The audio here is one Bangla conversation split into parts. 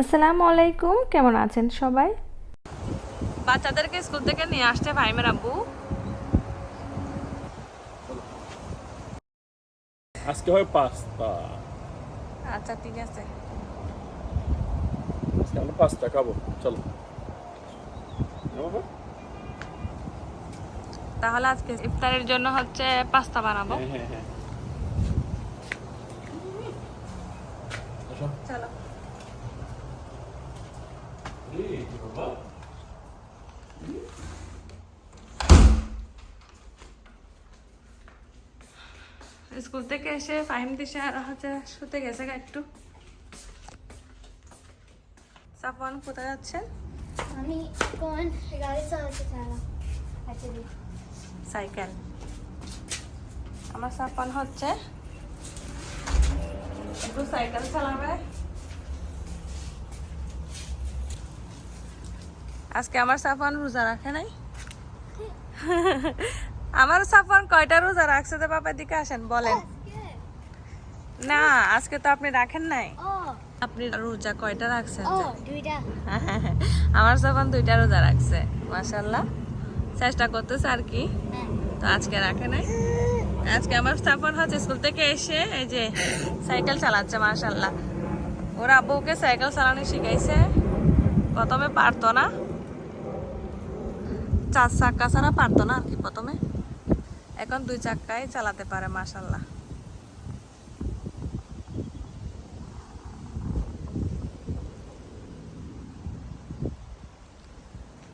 আসসালামু আলাইকুম কেমন আছেন সবাই? বাচ্চাদেরকে স্কুল থেকে নিয়ে আসছে ভাইমের আব্বু। আজকে হয় পাস্তা আচ্ছা ঠিক আছে। আজকে আমরা পাস্তা খাব চলো। তাহলে আজকে ইফতারের জন্য হচ্ছে পাস্তা বানাবো। হ্যাঁ হ্যাঁ হ্যাঁ আসো। চলো এই যে বাবা। স্কুল থেকে এসে ফাইম দিশে আর হচ্ছে শুতে গেছে গা একটু। সাফওয়ান কোথায় যাচ্ছেন? আমি কোন গাড়ি চালাতে অ্যাকচুয়ালি সাইকেল। আমার সাফওয়ান হচ্ছে একটু সাইকেল চালাবে। আজকে আমার সাফওয়ান রোজা রাখে নাই? আমার সাফওয়ান কয়টা রোজা রাখছে তো বাবার দিকে আসেন বলেন। না আজকে তো আপনি রাখেন নাই। আপনি রোজা কয়টা রাখছেন? আমার সাফওয়ান দুইটা রোজা রাখছে মাশাল্লাহ চেষ্টা করতেছে আর কি। তো আজকে রাখে নাই। আজকে আমার স্থাপন হচ্ছে স্কুল থেকে এসে এই যে সাইকেল চালাচ্ছে মাশাল্লাহ ওর আব্বুকে সাইকেল চালানো শিখাইছে। প্রথমে পারতো না। চার চাক্কা ছাড়া পারতো না আর কি প্রথমে। এখন দুই চাক্কাই চালাতে পারে মাশাল্লাহ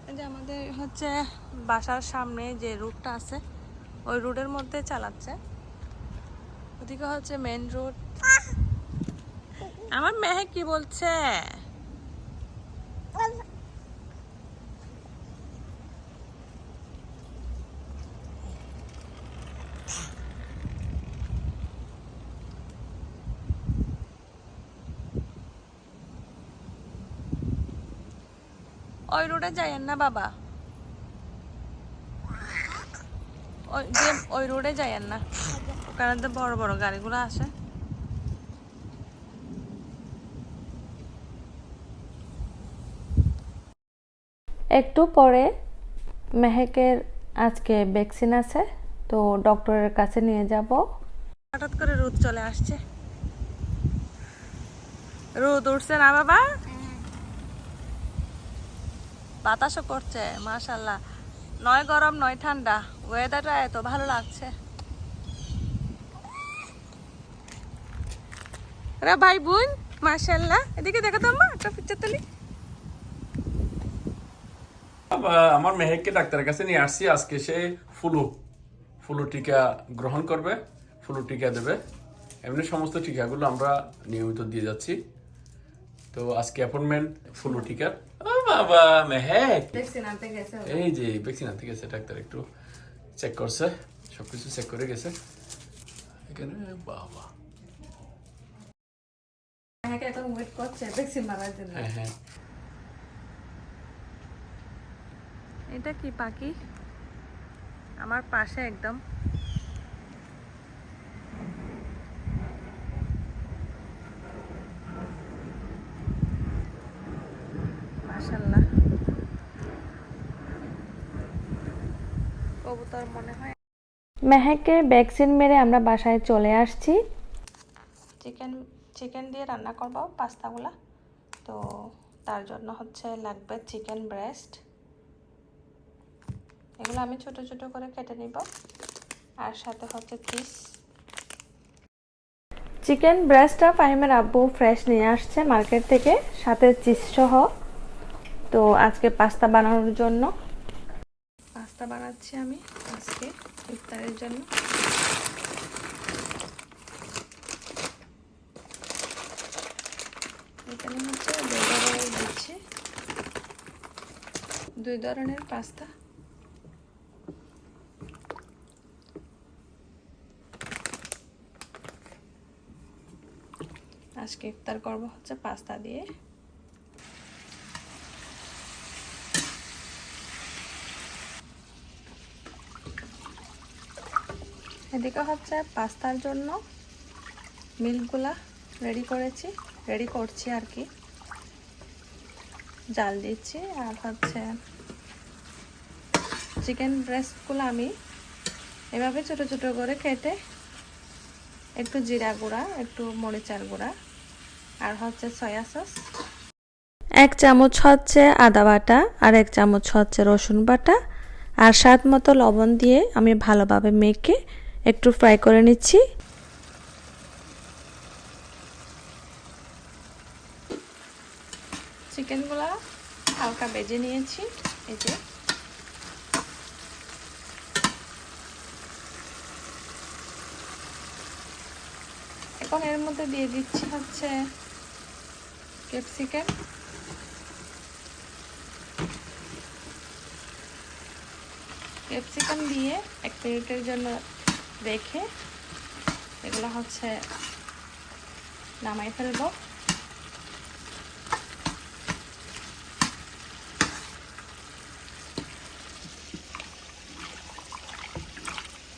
এই যে আমাদের হচ্ছে বাসার সামনে যে রুটটা আছে, ওই রুটের মধ্যে চালাচ্ছে। ওদিকে হচ্ছে মেন রোড আমার মেহে কি বলছে? ওই রোডে যাইয়েন না বাবা। ওই যে ওই রোডে যাইয়েন না। ওখানে তো বড় বড় গাড়িগুলো আসে। একটু পরে মেহেকের আজকে ভ্যাকসিন আছে তো ডক্টরের কাছে নিয়ে যাব। হঠাৎ করে রোদ চলে আসছে। রোদ উঠছে না বাবা। বাতাসও করছে, মাশাল্লাহ। নয় গরম, নয় ঠান্ডা। ওয়েদারটা এত ভালো লাগছে। রে ভাই, বোন, মাশাল্লাহ। এদিকে দেখো তো মা, একটা পিকচার তুলি। আমার মেহেককে ডাক্তারের কাছে নিয়ে আসছি। আজকে সে ফুলু ফুলু টিকা গ্রহণ করবে, ফুলু টিকা দেবে। এমনি সমস্ত টিকাগুলো আমরা নিয়মিত দিয়ে যাচ্ছি। তো আজকে অ্যাপয়েন্টমেন্ট ফুলু টিকার। বাবা মেহেক ভ্যাকসিন আনতে গেছে এই যে ভ্যাকসিন আনতে গেছে ডাক্তার একটু চেক করছে সবকিছু চেক করে গেছে। এখানে বাবা। হ্যাঁ এখন ওয়েট করছে ভ্যাকসিন মারার জন্য। হ্যাঁ হ্যাঁ। এটা কি পাখি? আমার পাশে একদম মাশাল্লাহ কবুতর মনে হয়। মেহেককে ভ্যাকসিন মেরে আমরা বাসায় চলে আসছি। চিকেন চিকেন দিয়ে রান্না করব পাস্তাগুলা। তো তার জন্য হচ্ছে লাগবে চিকেন ব্রেস্ট। এগুলো আমি ছোট ছোট করে কেটে নিব। আর সাথে হচ্ছে চিজ। চিকেন ব্রেস্টটা ফাহিমের আব্বু ফ্রেশ নিয়ে আসছে মার্কেট থেকে সাথে চিজ সহ। তো আজকে পাস্তা বানানোর জন্য পাস্তা বানাচ্ছি আমি আজকে ইফতারের জন্য। এখানে হচ্ছে দিচ্ছি। দুই ধরনের পাস্তা। আজকে ইফতার করব হচ্ছে পাস্তা দিয়ে। এদিকে হচ্ছে পাস্তার জন্য মিল্কগুলা রেডি করেছি রেডি করছি আর কি। জাল দিচ্ছি আর হচ্ছে চিকেন ব্রেস্টগুলো আমি এভাবে ছোট ছোট করে কেটে একটু জিরা গুঁড়া, একটু মরিচার গুঁড়া আর হচ্ছে সয়া সস এক চামচ হচ্ছে আদা বাটা আর এক চামচ হচ্ছে রসুন বাটা। আর স্বাদ মতো লবণ দিয়ে আমি ভালোভাবে মেখে একটু ফ্রাই করে নিচ্ছি। চিকেনগুলো হালকা বেজে নিয়েছি, এই যে। এখন এর মধ্যে দিয়ে দিচ্ছি হচ্ছে ক্যাপসিকাম। ক্যাপসিকাম দিয়ে এক মিনিটের জন্য রেখে এগুলো হচ্ছে নামাই ফেলব।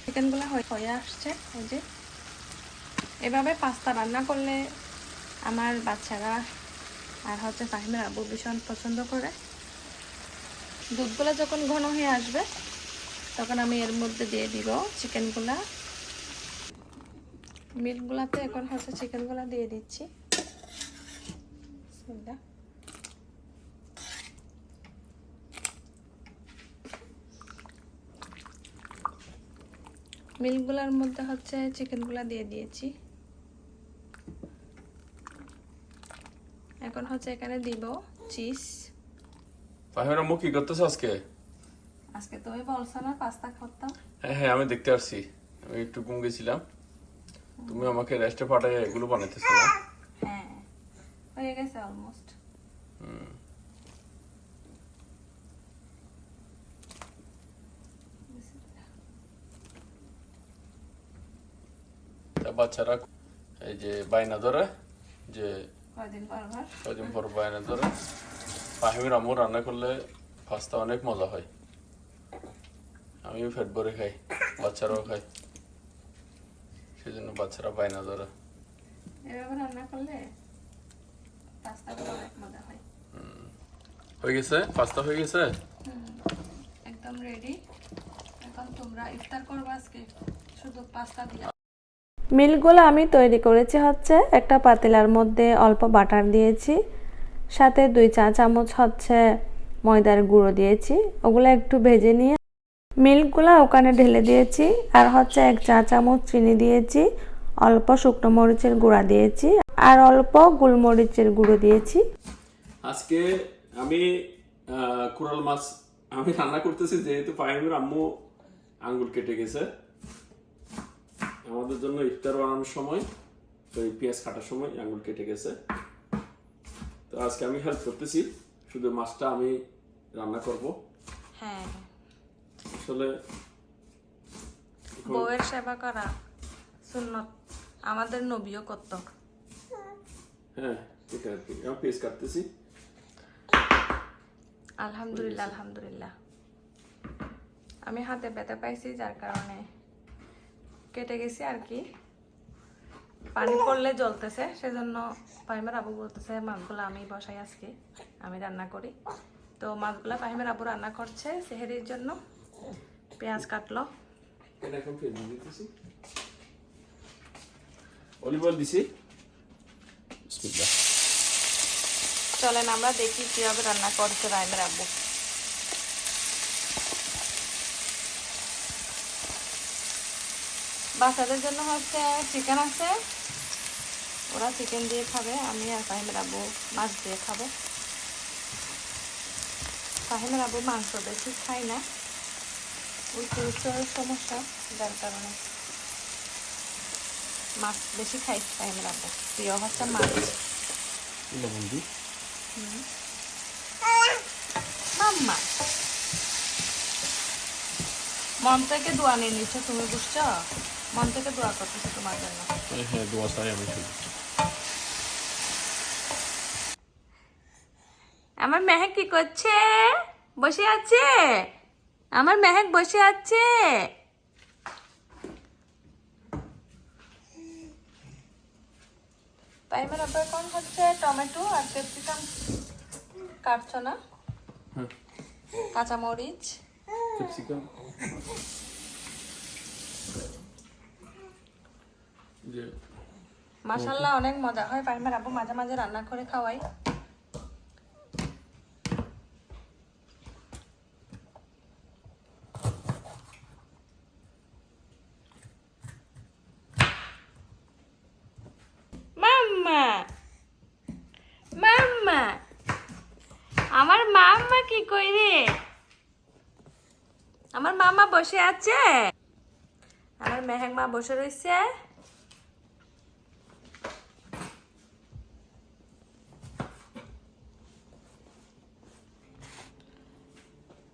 চিকেনগুলো হয়ে আসছে, এই যে। এভাবে পাস্তা রান্না করলে আমার বাচ্চারা আর হচ্ছে ফাহিমের আব্বু ভীষণ পছন্দ করে। দুধগুলো যখন ঘন হয়ে আসবে তখন আমি এর মধ্যে দিয়ে দিব চিকেনগুলা। মিটগুলাতে এখন হচ্ছে চিকেনগুলা দিয়ে দিচ্ছি। মিল্কগুলার মধ্যে হচ্ছে চিকেনগুলা দিয়ে দিয়েছি। এখন হচ্ছে এখানে দিব চিজ। আম্মু কি করতেছো আজকে? আজকে তুমি বলছো না পাস্তা করতাম হ্যাঁ হ্যাঁ আমি দেখতে আসছি। আমি একটু ঘুম গেছিলাম। তুমি আমাকে রেস্টে পাঠায় এগুলো বানাইতেছো না? হ্যাঁ হয়ে গেছে অলমোস্ট বাচ্চারা এই যে বায়না ধরে যে কদিন পর বায়না ধরে। ফাহিমের আম্মু রান্না করলে পাস্তা অনেক মজা হয়। আমিও ফেট ভরে খাই বাচ্চারাও খাই সেজন্য বাচ্চারা বায়না ধরে। এভাবে রান্না করলে পাস্তাগুলো অনেক মজা হয়। হয়ে গেছে? পাস্তা হয়ে গেছে? একদম রেডি এখন তোমরা ইফতার করবে আজকে শুধু পাস্তা দিয়ে। মিলগুলো আমি তৈরি করেছি হচ্ছে একটা পাতিলার মধ্যে অল্প বাটার দিয়েছি সাথে দুই চা চামচ হচ্ছে ময়দার গুঁড়ো দিয়েছি ওগুলো একটু ভেজে নিয়ে মিল্কগুলো ওখানে ঢেলে দিয়েছি আর হচ্ছে এক চা চামচ চিনি দিয়েছি অল্প শুকনো মরিচের গুঁড়া দিয়েছি আর অল্প গোলমরিচের গুঁড়ো দিয়েছি। আজকে আমি কুরাল মাছ আমি রান্না করতেছি যেহেতু ফাহিমের আম্মু আঙ্গুল কেটে গেছে। আমাদের জন্য ইফতার বানানোর সময় তো এই পেঁয়াজ কাটার সময় আঙ্গুল কেটে গেছে। তো আজকে আমি হেল্প করতেছি শুধু মাছটা আমি রান্না করব। হ্যাঁ। আসলে বউয়ের সেবা করা সুন্নত। আমাদের নবীও করত হ্যাঁ ঠিক আর কি। আমি পেঁয়াজ কাটতেছি। আলহামদুলিল্লাহ আলহামদুলিল্লাহ। আমি হাতে ব্যথা পাইছি যার কারণে কেটে গেছি আর কি। পানি পড়লে জ্বলতেছে সেজন্য পাইমের আবু বলতেছে মাছগুলো আমি বসাই আজকে আমি রান্না করি। তো মাছগুলো পাইমের আবু রান্না করছে সেহেরির জন্য। পেঁয়াজ কাটলো অলিভ অয়েল দিছি চলেন আমরা দেখি কীভাবে রান্না করছে রাইমের আব্বু বাচ্চাদের জন্য হচ্ছে চিকেন আছে ওরা চিকেন দিয়ে খাবে আমি আর ফাহিমের আব্বু মাছ দিয়ে খাব ফাহিমের আব্বু মাংস বেশি খাই না ওই চুরিচের সমস্যা যার কারণে মাছ বেশি খাই ফাহিমের আব্বু প্রিয় হচ্ছে মাছ। মাম্মা মন থেকে দোয়া নিয়ে নিচ্ছ তুমি বুঝছ? মন থেকে দোয়া করতেছো তোমার জন্য। হ্যাঁ হ্যাঁ দোয়া চাই আমি আমার মেহেক কি করছে? বসে আছে? আমার মেহেক বসে আছে। পাইমের আবার কোন হচ্ছে? টমেটো আর ক্যাপসিকাম কাটছো না হ্যাঁ। কাঁচামরিচ। ক্যাপসিকাম। মাসাল্লাহ অনেক মজা। হয় ফাহিমের আব্বু মাঝে মাঝে রান্না করে খাওয়াই মাম্মা মাম্মা আমার মাম্মা কি কই রে আমার মামা বসে আছে। আমার মেহেক মা বসে রয়েছে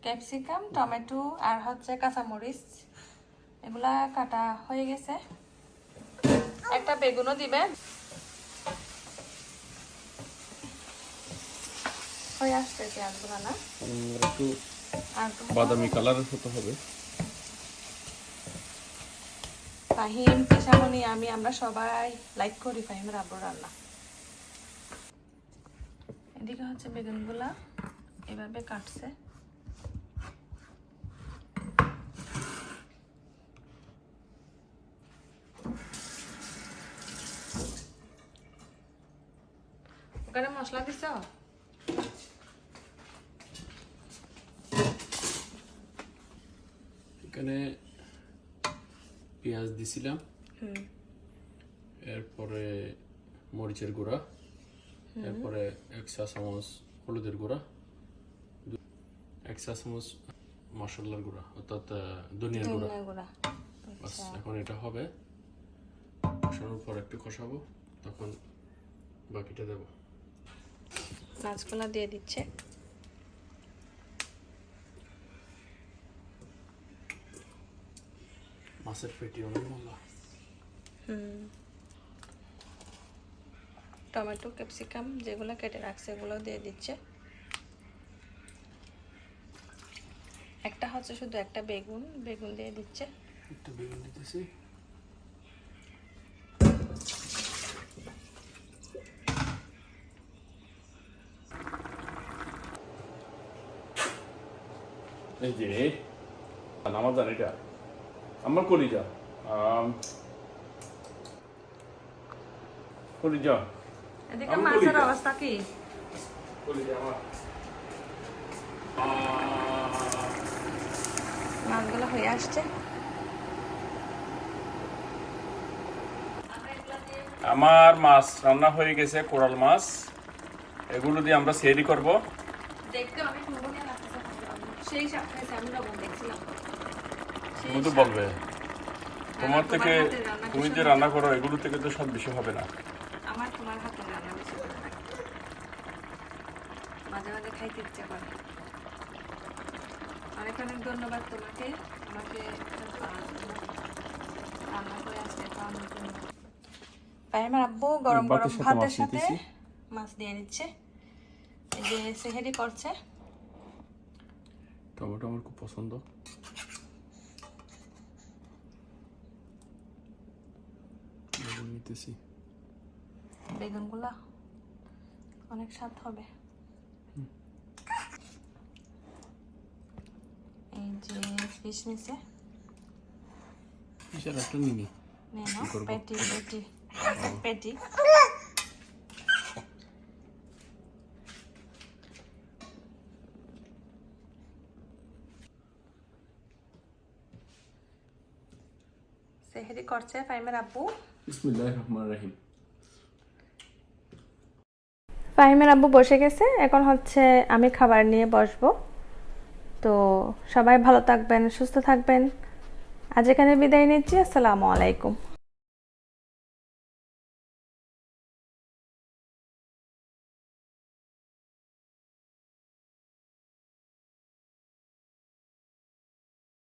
ক্যাপসিকাম, টমেটো আর হচ্ছে কাঁচামরিচ, এগুলা কাটা হয়ে গেছে। একটা বেগুনও দিবে হয়ে না একটু বাদামি কালারের হতে হবে। ফাহিম পেশামণি আমি আমরা সবাই লাইক করি ফাহিমের আব্বুর রান্না। এদিকে হচ্ছে বেগুনগুলা এভাবে কাটছে। ওখানে মশলা দিছ এখানে পেঁয়াজ দিছিলাম এরপরে মরিচের গুঁড়া এরপরে এক চা চামচ হলুদের গুঁড়া এক চা চামচ মশলার গুঁড়া অর্থাৎ ধনিয়ার গুঁড়া। বাস এখন এটা হবে। কষানোর পর একটু কষাবো তখন বাকিটা দেবো। মাছগুলা দিয়ে দিচ্ছে। মাছের পেটি অনেক মজা হুম। টমেটো ক্যাপসিকাম যেগুলো কেটে রাখছে এগুলো দিয়ে দিচ্ছে। একটা হচ্ছে শুধু একটা বেগুন বেগুন দিয়ে দিচ্ছে। একটু বেগুন দিতেছি। এই যে আমার জান এটা? আমার কলিজা। আম, কলিজা। এদিকে মাছের অবস্থা কি? কলিজা আমার। আহ, মাছগুলো হয়ে আসছে। আমার মাছ রান্না হয়ে গেছে কোরাল মাছ। এগুলো দিয়ে আমরা সেরি করব। দেখতে অনেক সেই সাথে আমি দেখছিলাম। তুমি তো বলবে। তোমার থেকে তুমি যে রান্না করো এগুলো থেকে তো সব বেশি হবে না। আমার তোমার হাতে রান্না বেশি ভালো লাগে মাঝে মাঝে খাইতে ইচ্ছে করে। অনেক অনেক ধন্যবাদ তোমাকে। আমাকে। রান্না করে আজকে খাওয়ানোর জন্য। পায়েমার আব্বু গরম গরম ভাতের সাথে মাছ সাথে মাছ দিয়ে দিচ্ছে এই যে সেহেরি করছে। টমেটো আমার খুব পছন্দ। বেগুনগুলা অনেক স্বাদ হবে। এই যে ফিশ নিছে। একটা নিনি? পেটি পেটি পেটি। সেহেরি করছে ফাইমের আব্বু। ফাহিমের আব্বু বসে গেছে, এখন হচ্ছে আমি খাবার নিয়ে বসবো। তো সবাই ভালো থাকবেন, সুস্থ থাকবেন। আজ এখানে বিদায় নিচ্ছি, আসসালামু আলাইকুম।